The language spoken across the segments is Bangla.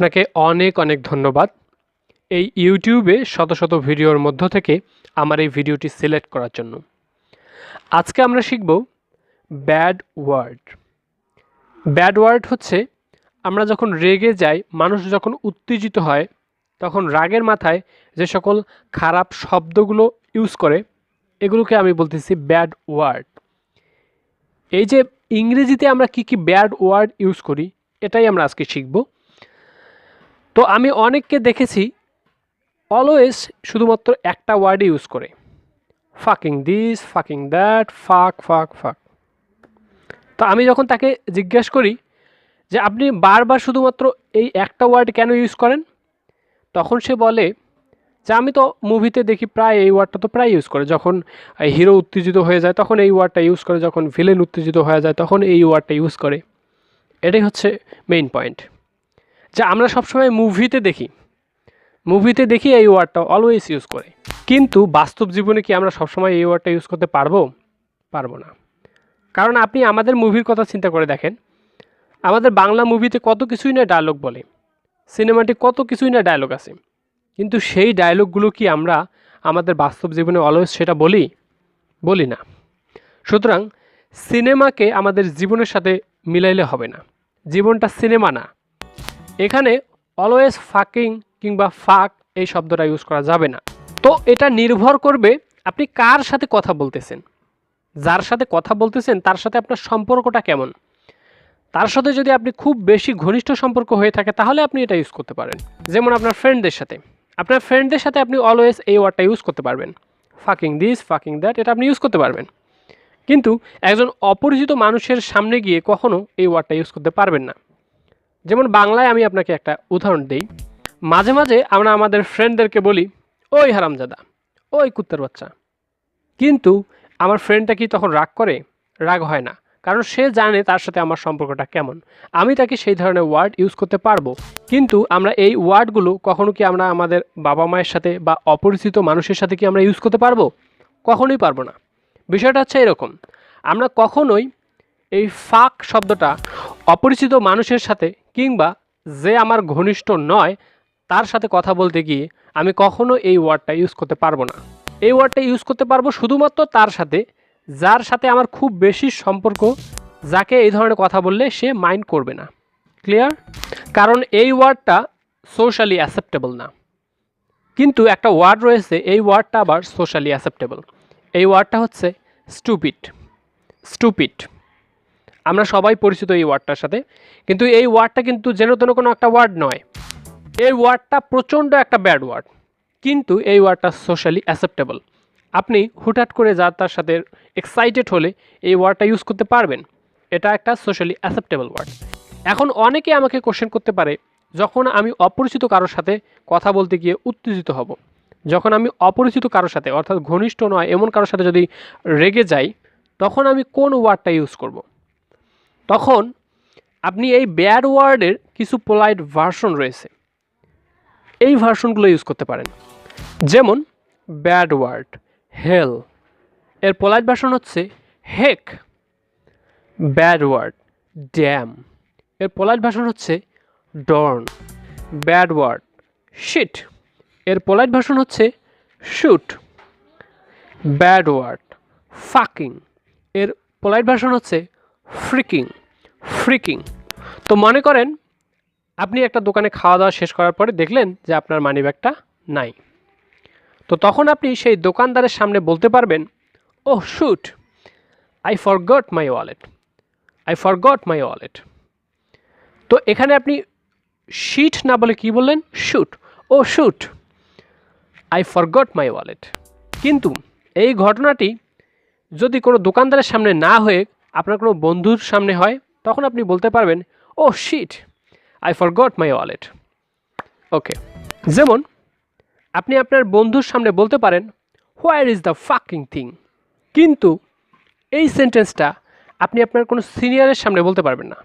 আপনাকে অনেক অনেক ধন্যবাদ। এই ইউটিউবে শত শত ভিডিওর মধ্য থেকে আমার এই ভিডিওটি সিলেক্ট করার জন্য। আজকে আমরা শিখব ব্যাড ওয়ার্ড। ব্যাড ওয়ার্ড হচ্ছে আমরা যখন রেগে যাই, মানুষ যখন উত্তেজিত হয়, তখন রাগের মাথায় যে সকল খারাপ শব্দগুলো ইউজ করে, এগুলোকে আমি বলতেছি ব্যাড ওয়ার্ড। এই যে ইংরেজিতে আমরা কি কি ব্যাড ওয়ার্ড ইউজ করি, এটাই আমরা আজকে শিখব। তো আমি অনেককে দেখেছি অলওয়েজ শুধুমাত্র একটা ওয়ার্ড ইউজ করে। Fucking this fucking that fuck fuck fuck তো আমি যখন তাকে জিজ্ঞেস করি যে, আপনি বারবার শুধুমাত্র এই একটা ওয়ার্ড কেন ইউজ করেন? তখন সে বলে যে, আমি তো মুভিতে দেখি প্রায় এই ওয়ার্ডটা তো প্রায় ইউজ করে। যখন হিরো উত্তেজিত হয়ে যায়, তখন এই ওয়ার্ডটা ইউজ করে। যখন ভিলেন উত্তেজিত হয়ে যায়, তখন এই ওয়ার্ডটা ইউজ করে। এটাই হচ্ছে মেইন পয়েন্ট যে আমরা সবসময় মুভিতে দেখি। মুভিতে দেখি এই ওয়ার্ডটা অলওয়েজ ইউজ করে। কিন্তু বাস্তব জীবনে কি আমরা সবসময় এই ওয়ার্ডটা ইউজ করতে পারব? পারব না। কারণ আপনি আমাদের মুভির কথা চিন্তা করে দেখেন। আমাদের বাংলা মুভিতে কত কিছুই না ডায়লগ বলে। সিনেমাটি কত কিছুই না ডায়লগ আছে। কিন্তু সেই ডায়লগগুলো কি আমরা আমাদের বাস্তব জীবনে অলওয়েজ সেটা বলি? বলি না। সুতরাং সিনেমাকে আমাদের জীবনের সাথে মিলাইলে হবে না। জীবনটা সিনেমা না। এখানে অলওয়েজ ফাকিং কিংবা ফাক এই শব্দটা ইউজ করা যাবে না। তো এটা নির্ভর করবে আপনি কার সাথে কথা বলতেছেন। যার সাথে কথা বলতেছেন, তার সাথে আপনার সম্পর্কটা কেমন? তার সাথে যদি আপনি খুব বেশি ঘনিষ্ঠ সম্পর্ক হয়ে থাকে, তাহলে আপনি এটা ইউজ করতে পারেন। যেমন আপনার ফ্রেন্ডদের সাথে। আপনার ফ্রেন্ডদের সাথে আপনি অলওয়েজ এই ওয়ার্ডটা ইউজ করতে পারবেন। ফাকিং দিস ফাকিং দ্যাট এটা আপনি ইউজ করতে পারবেন। কিন্তু একজন অপরিচিত মানুষের সামনে গিয়ে কখনো এই ওয়ার্ডটা ইউজ করতে পারবেন না। যেমন বাংলায় আমি আপনাকে একটা উদাহরণ দিই। মাঝে মাঝে আমরা আমাদের ফ্রেন্ডদেরকে বলি, ওই হারামজাদা, ওই কুত্তার বাচ্চা। কিন্তু আমার ফ্রেন্ডটা কি তখন রাগ করে? রাগ হয় না, কারণ সে জানে তার সাথে আমার সম্পর্কটা কেমন। আমি তাকে সেই ধরনের ওয়ার্ড ইউজ করতে পারব। কিন্তু আমরা এই ওয়ার্ডগুলো কখনো কি আমরা আমাদের বাবা মায়ের সাথে বা অপরিচিত মানুষের সাথে কি আমরা ইউজ করতে পারব? কখনোই পারব না। বিষয়টা হচ্ছে এরকম, আমরা কখনোই এই ফাক শব্দটা অপরিচিত মানুষের সাথে কিংবা যে আমার ঘনিষ্ঠ নয়, তার সাথে কথা বলতে গিয়ে আমি কখনো এই ওয়ার্ডটা ইউজ করতে পারব না। এই ওয়ার্ডটা ইউজ করতে পারব শুধুমাত্র তার সাথে, যার সাথে আমার খুব বেশি সম্পর্ক, যাকে এই ধরনের কথা বললে সে মাইন্ড করবে না। ক্লিয়ার? কারণ এই ওয়ার্ডটা সোশ্যালি অ্যাকসেপ্টেবল না। কিন্তু একটা ওয়ার্ড রয়েছে, এই ওয়ার্ডটা আবার সোশ্যালি অ্যাকসেপ্টেবল এই ওয়ার্ডটা হচ্ছে স্টুপিড। স্টুপিড। আমরা সবাই পরিচিত এই ওয়ার্ডটার সাথে। কিন্তু এই ওয়ার্ডটা কিন্তু যেন তেন কোনো একটা ওয়ার্ড নয়। এই ওয়ার্ডটা প্রচণ্ড একটা ব্যাড ওয়ার্ড। কিন্তু এই ওয়ার্ডটা সোশ্যালি অ্যাকসেপ্টেবল আপনি হুটহাট করে যার তার সাথে এক্সাইটেড হলে এই ওয়ার্ডটা ইউজ করতে পারবেন। এটা একটা সোশ্যালি অ্যাকসেপ্টেবল ওয়ার্ড এখন অনেকে আমাকে কোশ্চেন করতে পারে, যখন আমি অপরিচিত কারোর সাথে কথা বলতে গিয়ে উত্তেজিত হব। যখন আমি অপরিচিত কারোর সাথে, অর্থাৎ ঘনিষ্ঠ নয়, এমন কারোর সাথে যদি রেগে যাই, তখন আমি কোন ওয়ার্ডটা ইউজ করব। তখন আপনি এই ব্যাড ওয়ার্ডের কিছু পোলাইট ভার্সন রয়েছে। এই ভার্সনগুলো ইউজ করতে পারেন। যেমন ব্যাড ওয়ার্ড হেল এর পোলাইট ভার্সন হচ্ছে হেক ব্যাড ওয়ার্ড ড্যাম এর পোলাইট ভার্সন হচ্ছে ডর্ন ব্যাড ওয়ার্ড শিট এর পোলাইট ভার্সন হচ্ছে শুট ব্যাড ওয়ার্ড ফাকিং এর পোলাইট ভার্সন হচ্ছে ফ্রিকিং ফ্রিকিং। তো মনে করেন, আপনি একটা দোকানে খাওয়া দাওয়া শেষ করার পরে দেখলেন যে আপনার মানি ব্যাগটা নাই। তো তখন আপনি সেই দোকানদারের সামনে বলতে পারবেন ও shoot I forgot my wallet I forgot my wallet তো এখানে আপনি শিট না বলে কি বললেন? Shoot, oh, shoot I forgot my wallet কিন্তু এই ঘটনাটি যদি কোনো দোকানদারের সামনে না হয়ে আপনার কোনো বন্ধুর সামনে হয় তখন আপনি বলতে পারবেন ও shit I forgot my wallet okay যেমন আপনি আপনার বন্ধুর সামনে বলতে পারেন where is the fucking thing কিন্তু এই সেন্টেন্সটা আপনি আপনার কোনো সিনিয়রের সামনে বলতে পারবেন না।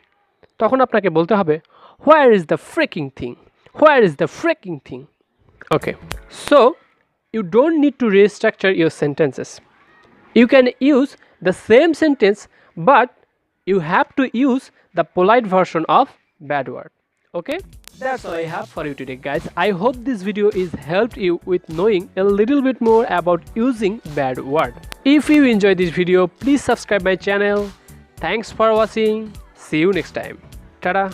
তখন আপনাকে বলতে হবে where is the freaking thing where is the freaking thing okay so you don't need to restructure your sentences you can use the same sentence, but you have to use the polite version of bad word. Okay? That's all I have for you today, guys. I hope this video is helped you with knowing a little bit more about using bad word. If you enjoyed this video, please subscribe my channel. Thanks for watching. See you next time. Ta-da!